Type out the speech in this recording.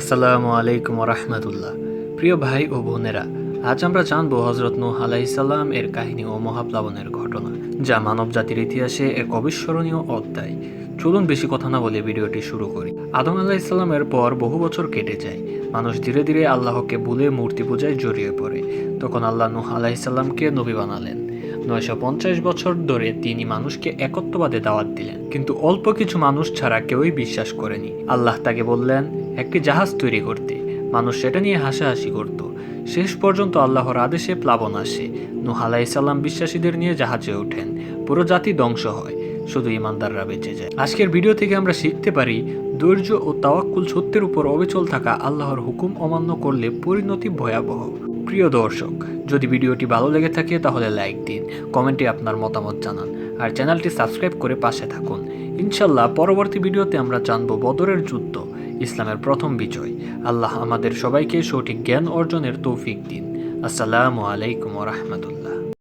আসসালামু আলাইকুম রহমতুল্লাহ প্রিয় ভাই ও বোনেরা, আজ আমরা জানব হজরত নূহ আলাইসাল্লাম এর কাহিনী ও মহাপ্লাবনের ঘটনা, যা মানব জাতির ইতিহাসে এক অবিস্মরণীয় অধ্যায়। চলুন বেশি কথা না বলে ভিডিওটি শুরু করি। আদম আলাইসাল্লামের পর বহু বছর কেটে যায়। মানুষ ধীরে ধীরে আল্লাহকে ভুলে মূর্তি পূজায় জড়িয়ে পড়ে। তখন আল্লাহ নূহ আলাইসাল্লামকে নবী বানালেন। নয়শো পঞ্চাশ বছর ধরে তিনি মানুষকে একত্ববাদে দাওয়াত দিলেন। কিন্তু অল্প কিছু মানুষ ছাড়া কেউই বিশ্বাস করেনি। আল্লাহ তাকে বললেন একটি জাহাজ তৈরি করতে। মানুষ সেটা নিয়ে হাসাহাসি করত। শেষ পর্যন্ত আল্লাহর আদেশে প্লাবন আসে। নূহ আলাইসাল্লাম বিশ্বাসীদের নিয়ে জাহাজে ওঠেন। পুরো জাতি ধ্বংস হয়। শুধু ইমানদাররা বেঁচে যায়। আজকের ভিডিও থেকে আমরা শিখতে পারি, ধৈর্য ও তাওয়াক্কুল সত্যের উপর অবিচল থাকা আল্লাহর হুকুম অমান্য করলে পরিণতি ভয়াবহ। প্রিয় দর্শক, যদি ভিডিওটি ভালো লেগে থাকে তাহলে লাইক দিন, কমেন্টে আপনার মতামত জানান, আর চ্যানেলটি সাবস্ক্রাইব করে পাশে থাকুন। ইনশাল্লাহ পরবর্তী ভিডিওতে আমরা জানব বদরের যুদ্ধ। ইসলামের প্রথম বিজয়। আল্লাহ আমাদের সবাইকে সঠিক জ্ঞান অর্জনের তৌফিক দিন। আসসালামু আলাইকুম রহমতুল্লাহ।